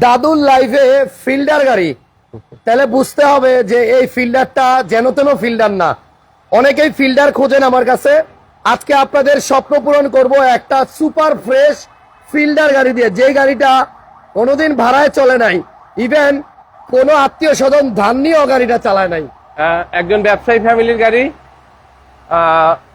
দাদুর লাইফে ফিল্ডার গাড়ি। তাহলে বুঝতে হবে যে এই ফিল্ডারটা যেন তেন ফিল্ডার না। অনেকেই ফিল্ডার খোঁজেন আমার কাছে। আজকে আপনাদের স্বপ্ন পূরণ করব একটা সুপার ফ্রেশ ফিল্ডার গাড়ি দিয়ে। যে গাড়িটা কোনোদিন ভাড়ায় চলে নাই ইভেন কোনো আত্মীয় স্বজন ধান নিয়েও গাড়িটা চালায় নাই। একজন ব্যবসায়ী ফ্যামিলির গাড়ি।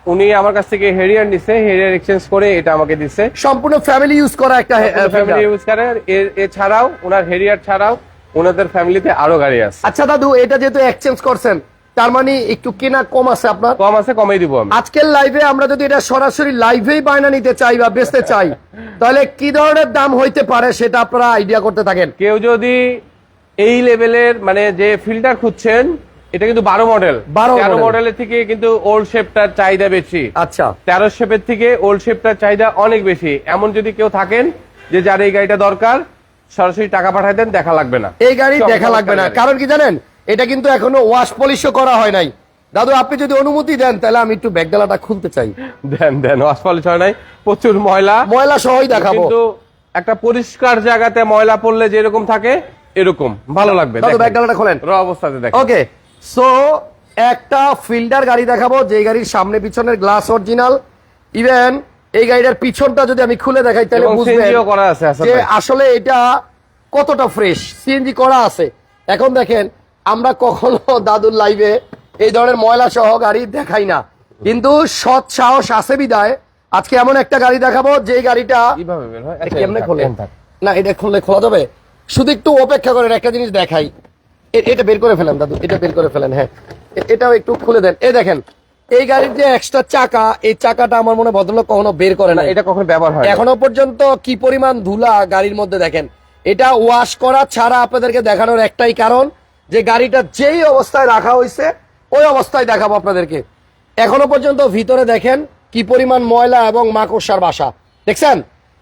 উনি আমার কাছ থেকে হেরিয়ার নিছে হেরিয়ার এক্সচেঞ্জ করে এটা আমাকে দিছে। সম্পূর্ণ ফ্যামিলি ইউজ করা একটা ফ্যামিলি ইউজ করে। এ- এছাড়াও ওনার হেরিয়ার ছাড়াও ওনাদের ফ্যামিলিতে আরও গাড়ি আছে। আচ্ছা দাদু এটা যেহেতু এক্সচেঞ্জ করছেন তার মানে একটু কেনা কম আছে আপনার? কম আছে কমাই দিব আমি। আজকের লাইভে আমরা যদি এটা সরাসরি লাইভেই বায়না নিতে চাই বা বেচতে চাই তাহলে কি ধরনের দাম হইতে পারে সেটা আপনারা আইডিয়া করতে থাকেন? কেউ যদি এই লেভেলের মানে যে ফিল্টার খুঁজছেন এটা কিন্তু বারো মডেল। 12 তেরো মডেলের থেকে কিন্তু ওল্ড শেপটার চাহিদা বেশি। আচ্ছা। তেরো শেপের থেকে ওল্ড শেপটার চাহিদা অনেক বেশি। এমন যদি কেউ থাকেন যে যার এই গাড়িটা দরকার সরাসরি টাকা পাঠাই দেন দেখা লাগবে না। এই গাড়ি দেখা লাগবে না। কারণ কি জানেন? এটা কিন্তু এখনও ওয়াশ পলিশও করা হয় নাই। দাদু আপনি যদি অনুমতি দেন তাহলে আমি একটু ব্যাগডালাটা খুলতে চাই। দেন দেন ওয়াশ পলিশ হয় নাই। প্রচুর ময়লা। ময়লা সহই দেখাবো। কিন্তু একটা পরিষ্কার জায়গাতে ময়লা পড়লে যেরকম থাকে এরকম। ভালো লাগবে। দাদু ব্যাগডালাটা খোলেন। র অবস্থাতে দেখেন। ওকে সো একটা ফিল্ডার গাড়ি দেখাবো যে গাড়ির সামনে পিছনের গ্লাস অরিজিনাল ইভেন এই গাড়িটার পিছনটা যদি আমি খুলে দেখাই তাহলে বুঝবেন যে আসলে এটা কতটা ফ্রেশ সিএনজি করা আছে। এখন দেখেন আমরা কখনো দাদুর লাইভে এই ধরনের ময়লা সহ গাড়ি দেখাই না। কিন্তু সৎ সাহস আছে বিদায় আজকে এমন একটা গাড়ি দেখাবো যে গাড়িটা আচ্ছা, কেমনে খোলে? না এটা খুললে খোলা যাবে? শুধু একটু অপেক্ষা করেন একটা জিনিস দেখাই। এটা বের করে ফেলেন দাদু এটা বের করে ফেলেন হ্যাঁ। এটাও একটু খুলে দেন। এই দেখেন এই গাড়ির যে এক্সট্রা চাকা এই চাকাটা আমার মনে ভদ্রলোক কখনো বের করে না না এটা কখনো ব্যবহার হয় এখনও পর্যন্ত কি পরিমাণ ধুলা গাড়ির মধ্যে দেখেন। এটা ওয়াশ করা ছাড়া আপনাদেরকে দেখানোর একটাই কারণ যে গাড়িটা যেই অবস্থায় রাখা হয়েছে ওই অবস্থায় দেখাবো আপনাদেরকে। এখনও পর্যন্ত ভিতরে দেখেন কি পরিমাণ ময়লা এবং মাকড়সার বাসা। দেখছেন?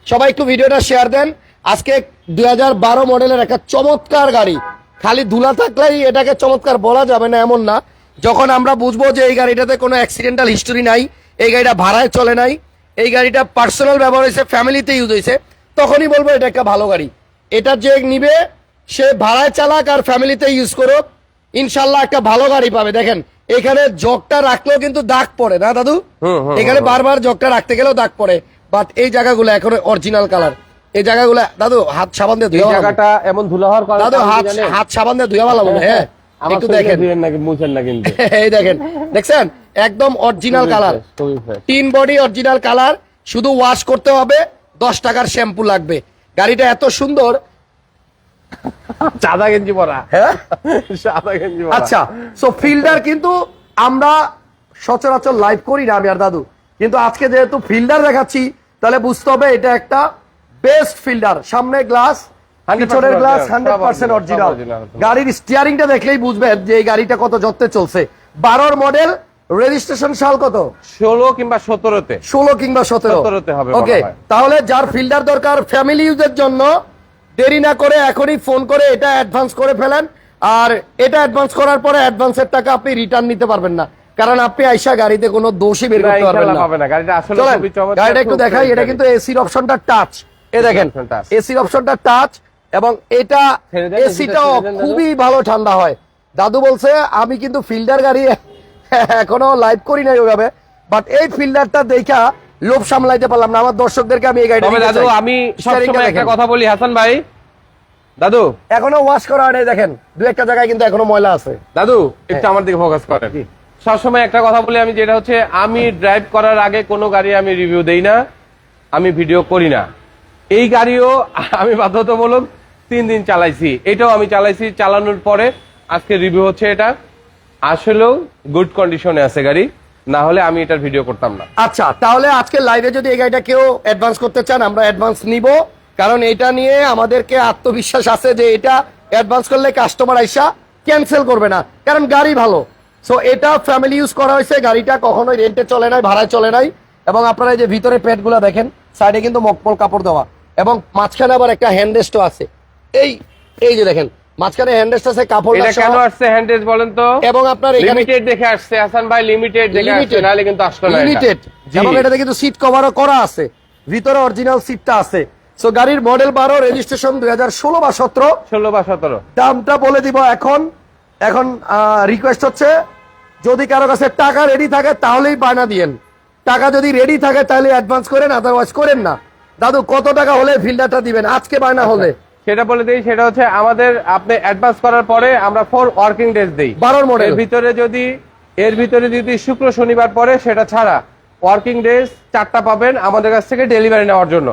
সবাই একটু ভিডিওটা শেয়ার দেন। আজকে দুই হাজার বারো মডেলের একটা চমৎকার গাড়ি। খালি ধুলা থাকলেই এটাকে চমৎকার বলা যাবে না এমন না। যখন আমরা বুঝব যে এই গাড়িটাতে কোনো অ্যাক্সিডেন্টাল হিস্টোরি নাই এই গাড়িটা ভাড়ায় চলে নাই এই গাড়িটা পার্সোনাল ব্যবহার হয়েছে ফ্যামিলিতে ইউজ হয়েছে তখনই বলব এটা একটা ভালো গাড়ি। এটা যে নিবে সে ভাড়ায় চালাক আর ফ্যামিলিতে ইউজ করুক ইনশাল্লাহ একটা ভালো গাড়ি পাবে। দেখেন এখানে জগটা রাখলেও কিন্তু দাগ পড়ে না দাদু? এখানে বারবার জগটা রাখতে গেলেও দাগ পড়ে বাট এই জায়গাগুলো এখন অরিজিনাল কালার এই জায়গাগুলো দাদু হাত সাবান দিয়ে ধুয়ে জায়গাটা এমন ধুলা হওয়ার কারণে দাদু হাত হাত সাবান দিয়ে ধুয়ে ভালো হ্যাঁ? একটু দেখেন। ধুয়েন মুছেন না কিন্তু। এই দেখেন দেখছেন? একদম অরিজিনাল কালার তিন বডি অরিজিনাল কালার শুধু ওয়াশ করতে হবে দশ টাকার শ্যাম্পু লাগবে। গাড়িটা এত সুন্দর। সাদা গেঞ্জি পরা। হ্যাঁ? সাদা গেঞ্জি আচ্ছা সো ফিল্ডার কিন্তু আমরা সচরাচর লাইভ করি না আমি আর দাদু। কিন্তু আজকে যেহেতু ফিল্ডার দেখাচ্ছি তাহলে বুঝতে হবে এটা একটা বেস্ট ফিল্ডার সামনে গ্লাস 100% পিছনের গ্লাস হান্ড্রেড পার্সেন্ট অরিজিনাল। গাড়ির স্টিয়ারিংটা দেখলেই বুঝবেন যে এই গাড়িটা কত যত্নে চলছে। বারোর মডেল রেজিস্ট্রেশন সাল কত? ষোলো কিংবা সতেরোতে। ষোলো কিংবা সতেরো। 17 তে হবে ওকে তাহলে যার ফিল্ডার দরকার ফ্যামিলি ইউজের জন্য দেরি না করে এখনই ফোন করে এটা অ্যাডভান্স করে ফেলেন। আর এটা অ্যাডভান্স করার পরে অ্যাডভান্সের টাকা আপনি রিটার্ন নিতে পারবেন না। কারণ আপনি আইসা গাড়িতে কোনো দোষই বের করতে পারবেন না। আসলে গাড়িটা একটু দেখাই এটা কিন্তু এসির অপশনটা টাচ এ দেখেন এসির অপশনটা টাচ এবং এটা এসিটাও। খুবই ভালো ঠান্ডা হয়। দাদু বলছে আমি কিন্তু ফিল্ডার গাড়ি এখনও লাইভ করি নাই ওইভাবে বাট এই ফিল্ডারটা দেখা লোভ সামলাইতে পারলাম না। আমার দর্শকদেরকে আমি এই গাড়িটা দাদু আমি সবসময় একটা কথা বলি হাসান ভাই। দাদু। এখনও ওয়াশ করা হয় নাই দেখেন দু একটা জায়গায় কিন্তু এখনও ময়লা আছে। দাদু একটু আমার দিকে ফোকাস করেন। সবসময় একটা কথা বলি আমি যেটা হচ্ছে আমি ড্রাইভ করার আগে কোনো গাড়ি আমি রিভিউ দেই না আমি ভিডিও করি না। এই গাড়িও আমি বাধ্যতামূলক তিন দিন চালাইছি। এটাও আমি চালাইছি, চালানোর পরে আজকে রিভিউ হচ্ছে এটা। আসলেও গুড কন্ডিশনে আছে গাড়ি, না হলে আমি এটার ভিডিও করতাম না। আচ্ছা তাহলে আজকে লাইভে যদি এই গাড়িটা কেউ অ্যাডভান্স করতে চান, আমরা অ্যাডভান্স নিব। কারণ এটা নিয়ে আমাদেরকে আত্মবিশ্বাস আছে যে এটা অ্যাডভান্স করলে কাস্টমার আইসা ক্যান্সেল করবে না, কারণ গাড়ি ভালো। সো এটা ফ্যামিলি ইউজ করা হয়েছে, গাড়িটা কখনোই রেন্টে চলে নাই, ভাড়ায় চলে নাই। এবং আপনারা এই যে ভিতরে পেটগুলো দেখেন সাইডে কিন্তু মকপল কাপড় দেওয়া। এবং মাঝখানে আবার একটা হ্যান্ডরেস্টও আছে। এই এই যে দেখেন মাঝখানে হ্যান্ডরেস্ট আছে কাপড় এটা কেন আসছে হ্যান্ডেজ বলেন তো? এবং আপনার এখানে লিমিটেড দেখে আসছে হাসান ভাই লিমিটেড দেখে আসছে নাহলে কিন্তু আসলো না লিমিটেড এবং এটাতে কিন্তু সিট কভারও করা আছে। ভিতরে অরিজিনাল সিটটা আছে। সো গাড়ির মডেল বারো রেজিস্ট্রেশন দুই হাজার ষোলো বা সতেরো। ষোলো বা সতেরো। দামটা বলে দিব এখন। এখন রিকোয়েস্ট হচ্ছে যদি কারও কাছে টাকা রেডি থাকে তাহলেই বায়না দিয়েন। টাকা যদি রেডি থাকে তাহলে অ্যাডভান্স করেন আদারওয়াইজ করেন না। দাদু কত টাকা হলে ফিল্ডারটা দিবেন? আজকে বায়না হলে। সেটা বলে দিই সেটা হচ্ছে আমাদের আপনি অ্যাডভান্স করার পরে আমরা ফোর ওয়ার্কিং ডেজ দিই। বারোর মডেল এর ভিতরে যদি এর ভিতরে যদি শুক্র শনিবার পরে সেটা ছাড়া ওয়ার্কিং ডেজ চারটা পাবেন আমাদের কাছ থেকে ডেলিভারি নেওয়ার জন্য।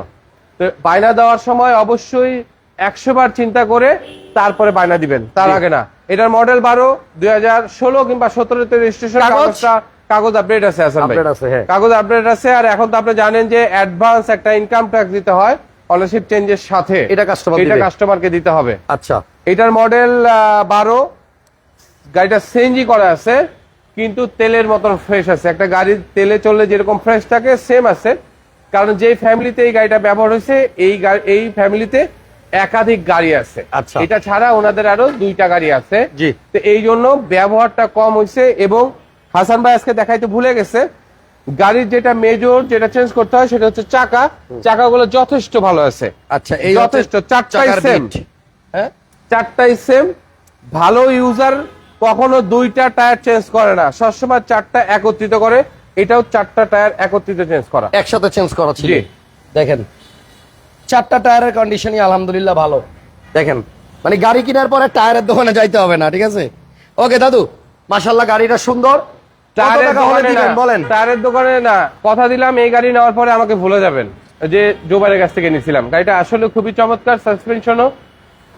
তো বায়না দেওয়ার সময় অবশ্যই একশো বার চিন্তা করে তারপরে বায়না দিবেন তার আগে না। এটার মডেল বারো দুই হাজার ষোলো কিংবা সতেরোতে রেজিস্ট্রেশন কাগজ? কাগজটা কাগজ আপডেট আছে হাসান ভাই। আছে, হ্যাঁ। কাগজ আপডেট আছে আর এখন তো আপনি জানেন যে অ্যাডভান্স একটা ইনকাম ট্যাক্স দিতে হয় অনারশিপ চেঞ্জের সাথে। এটা customer এটা কাস্টমারকে দিতে হবে। আচ্ছা। এটার মডেল বারো। গাড়িটা সিএনজি করা আছে কিন্তু তেলের মতন ফ্রেশ আছে। একটা গাড়ি তেলে চললে যেরকম ফ্রেশ থাকে সেম আছে। কারণ যে ফ্যামিলিতে এই গাড়িটা ব্যবহার হয়েছে এই এই ফ্যামিলিতে একাধিক গাড়ি আছে। আচ্ছা। এটা ছাড়া ওনাদের আরও দুইটা গাড়ি আছে। জি। তো এই জন্য ব্যবহারটা কম হয়েছে এবং হাসান ভাই আজকে দেখাইতে ভুলে গেছে। গাড়ির যেটা মেজর যেটা চেঞ্জ করতে হয় সেটা হচ্ছে চাকা। চাকাগুলো যথেষ্ট ভালো আছে। আচ্ছা এই যথেষ্ট, চারটাই। বিট। হ্যাঁ? চারটাই সেম ভালো ইউজার কখনো দুইটা টায়ার চেঞ্জ করে না। সবসময় চারটা একত্রিত করে। এটাও চারটা টায়ার একত্রিত চেঞ্জ করা। একসাথে চেঞ্জ করা ছিল। দেখেন চারটা টায়ারের কন্ডিশনই আলহামদুলিল্লাহ ভালো। দেখেন মানে গাড়ি কেনার পরে টায়ারের দোকানে যাইতে হবে না ঠিক আছে? ওকে দাদু মাশাল্লাহ গাড়িটা সুন্দর। টায়ারের দোকানে না, কথা দিলাম এই গাড়ি নেওয়ার পরে আমাকে ভুলে যাবেন। যে জোবারের কাছ থেকে নিয়েছিলাম গাড়িটা আসলে খুবই চমৎকার সাসপেনশনও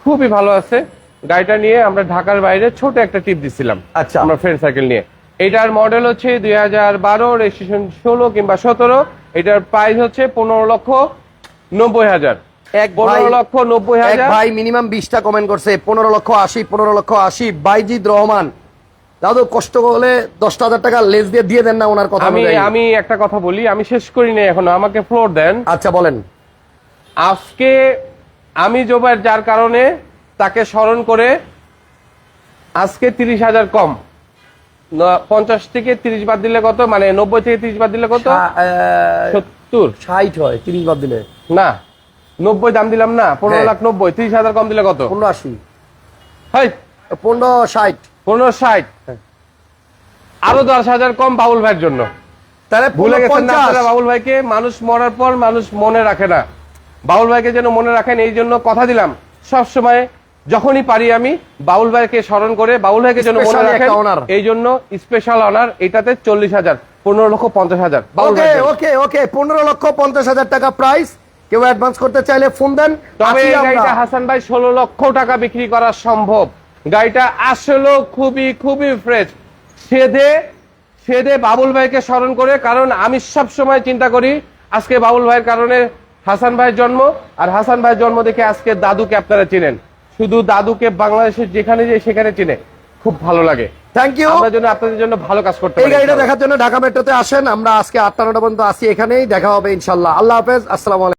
খুবই ভালো আছে। গাড়িটা নিয়ে আমরা ঢাকার বাইরে ছোট একটা টিপ দিছিলাম। আচ্ছা। আমরা ফ্রেন্ড সার্কেল নিয়ে। এটার মডেল হচ্ছে দুই হাজার বারো রেজিস্ট্রেশন ষোলো কিংবা সতেরো। এটার প্রাইস হচ্ছে পনেরো লক্ষ নব্বই হাজার। এক পনেরো লক্ষ নব্বই হাজার। ভাই মিনিমাম বিশটা কমেন্ট করছে পনেরো লক্ষ আশি পনেরো লক্ষ আশি। বাইজিদ রহমান দাদু কষ্ট হলে দশটা হাজার টাকা লেস দিয়ে দিয়ে দেন না ওনার কথা আমি আমি একটা কথা বলি আমি শেষ করি নাই এখনও আমাকে ফ্লোর দেন। আচ্ছা বলেন। আজকে আমি জোবাইর যার কারণে তাকে স্মরণ করে আজকে তিরিশ হাজার কম। পঞ্চাশ থেকে তিরিশ বাদ দিলে কত? মানে নব্বই থেকে তিরিশ বাদ দিলে কত? সত্তর। ষাট হয় তিরিশ বাদ দিলে। না নব্বই দাম দিলাম না পনেরো হ্যাঁ। লাখ নব্বই তিরিশ হাজার কম দিলে কত? পনেরো আশি। হাই! পনেরো ষাট। পনেরো ষাট। আরও দশ হাজার কম বাবুল ভাইয়ের জন্য। তাহলে ভুলে গেছেন না বাবুল ভাইকে? মানুষ মরার পর মানুষ মনে রাখে না। বাবুল ভাইকে যেন মনে রাখেন এই জন্য কথা দিলাম। সব সময় যখনই পারি আমি বাবুল ভাইকে স্মরণ করে বাবুল ভাইকে যেন মনে রাখেন honor। এই জন্য স্পেশাল অনার এটাতে চল্লিশ হাজার পনেরো লক্ষ পঞ্চাশ হাজার ওকে ওকে ওকে পনেরো লক্ষ পঞ্চাশ হাজার টাকা প্রাইস কেউ অ্যাডভান্স করতে চাইলে ফোন দেন তবে হাসান ভাই ষোলো লক্ষ টাকা বিক্রি করা সম্ভব। গাড়িটা আসলে খুবই খুবই ফ্রেশ সেদে সেদে বাবুল ভাইকে স্মরণ করে কারণ আমি সব সময় চিন্তা করি আজকে বাবুল ভাইয়ের কারণে হাসান ভাইয়ের জন্ম আর হাসান ভাইয়ের জন্ম দেখে আজকে দাদুকে আপনারা চিনেন। শুধু দাদুকে বাংলাদেশের যেখানে যে সেখানে চিনে। খুব ভালো লাগে। থ্যাংক ইউ আমরা জন্য আপনাদের জন্য ভালো কাজ করতে এই গাড়িটা দেখার জন্য ঢাকা মেট্রোতে আসেন আমরা আজকে আটটা নটা পর্যন্ত আসি এখানেই দেখা হবে ইনশাল্লাহ আল্লাহ হাফেজ আসসালামু আলাইকুম।